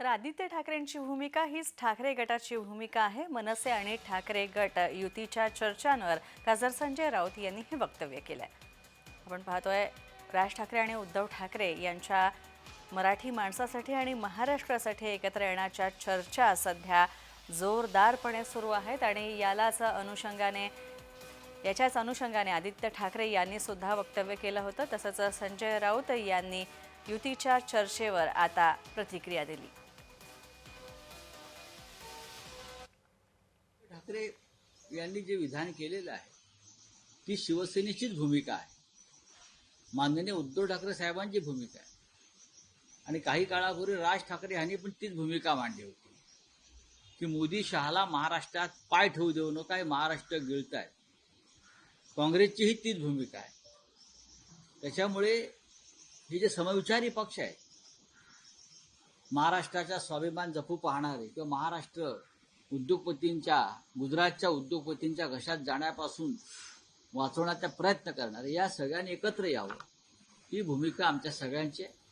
तर आदित्य ठाकरेंची भूमिका हीच ठाकरे गटाची भूमिका आहे. मनसे आणि ठाकरे गट युतीच्या चर्चांवर खासदार संजय राऊत यांनी हे वक्तव्य केलं आहे आपण पाहतोय राज ठाकरे आणि उद्धव ठाकरे यांच्या मराठी माणसासाठी आणि महाराष्ट्रासाठी एकत्र येण्याच्या चर्चा सध्या जोरदारपणे सुरू आहेत आणि यालाच अनुषंगाने याच्याच अनुषंगाने आदित्य ठाकरे यांनी सुद्धा वक्तव्य केलं होतं. तसंच संजय राऊत यांनी युतीच्या चर्चेवर आता प्रतिक्रिया दिली. ठाकरे यांनी जे विधान केलेलं आहे ती शिवसेनेचीच भूमिका आहे. माननीय उद्धव ठाकरे साहेबांची भूमिका आहे. आणि काही काळापूर्वी राज ठाकरे यांनी पण तीच भूमिका मांडली होती. की मोदी शहाला महाराष्ट्रात पाय ठेवू देऊ नका हे महाराष्ट्र गिळत आहे काँग्रेसचीही तीच भूमिका आहे. त्याच्यामुळे हे जे समविचारी पक्ष आहेत महाराष्ट्राचा स्वाभिमान जपू पाहणारे किंवा महाराष्ट्र उद्योगपतींच्या गुजरातच्या उद्योगपतींच्या घशात जाण्यापासून वाचवण्याचा प्रयत्न करणारे. या सगळ्यांनी एकत्र यावं. ही भूमिका आमच्या सगळ्यांची आहे.